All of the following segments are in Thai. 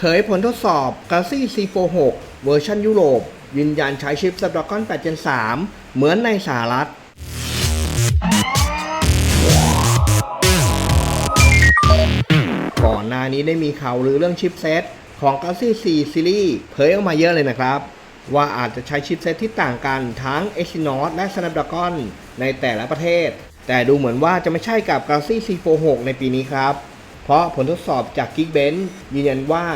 เผยผลทดสอบ Galaxy C46 เวอร์ชันยุโรป ยืนยันใช้ชิป Snapdragon 8 Gen 3 เหมือนในสหรัฐ ก่อนหน้านี้ได้มีข่าวลือเรื่องชิปเซตของ Galaxy C Series เผยออกมาเยอะเลยนะครับ ว่าอาจจะใช้ชิปเซตที่ต่างกันทั้ง Exynos และ Snapdragon ในแต่ละประเทศ แต่ดูเหมือนว่าจะไม่ใช่กับ Galaxy C46 ในปีนี้ครับ เพราะผลทดสอบจาก Geekbench ยืนยันว่า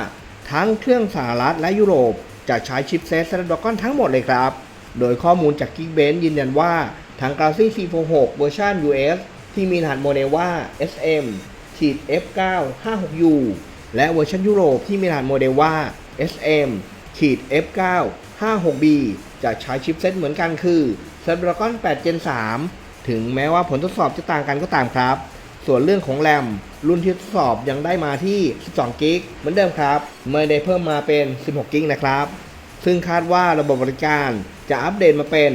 ทั้งเครื่องสหรัฐและยุโรปจะใช้ชิปเซต Snapdragon ทั้งหมดเลยครับ โดยข้อมูลจาก Geekbench ยืนยันว่าทั้ง Galaxy C46 เวอร์ชัน US ที่มีรหัสโมเดลว่า SM ขีด F9 56U และเวอร์ชันยุโรปที่มีรหัสโมเดลว่า SM ขีด F9 56B จะใช้ชิปเซตเหมือนกันคือ Snapdragon 8 Gen 3 ถึงแม้ว่าผลทดสอบจะต่างกันก็ตามครับ ส่วนเรื่องของแรมรุ่นที่ทดสอบยังได้มาที่ 12 กิกเหมือนเดิมครับ ไม่ได้เพิ่มมาเป็น 16 กิกนะครับ ซึ่งคาดว่าระบบบริการจะอัปเดตมาเป็น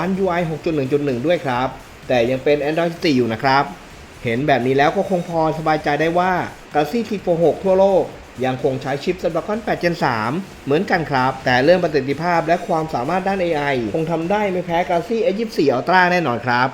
One UI 6.1.1 ด้วยครับ แต่ยังเป็น Android 4 อยู่นะครับ เห็นแบบนี้แล้วก็คงพอสบายใจได้ว่า Galaxy T46 ทั่วโลกยังคงใช้ชิป Snapdragon 8 Gen 3 เหมือนกันครับ แต่เรื่องประสิทธิภาพและความสามารถด้าน AI คงทำได้ไม่แพ้ Galaxy S24 Ultra แน่นอนครับ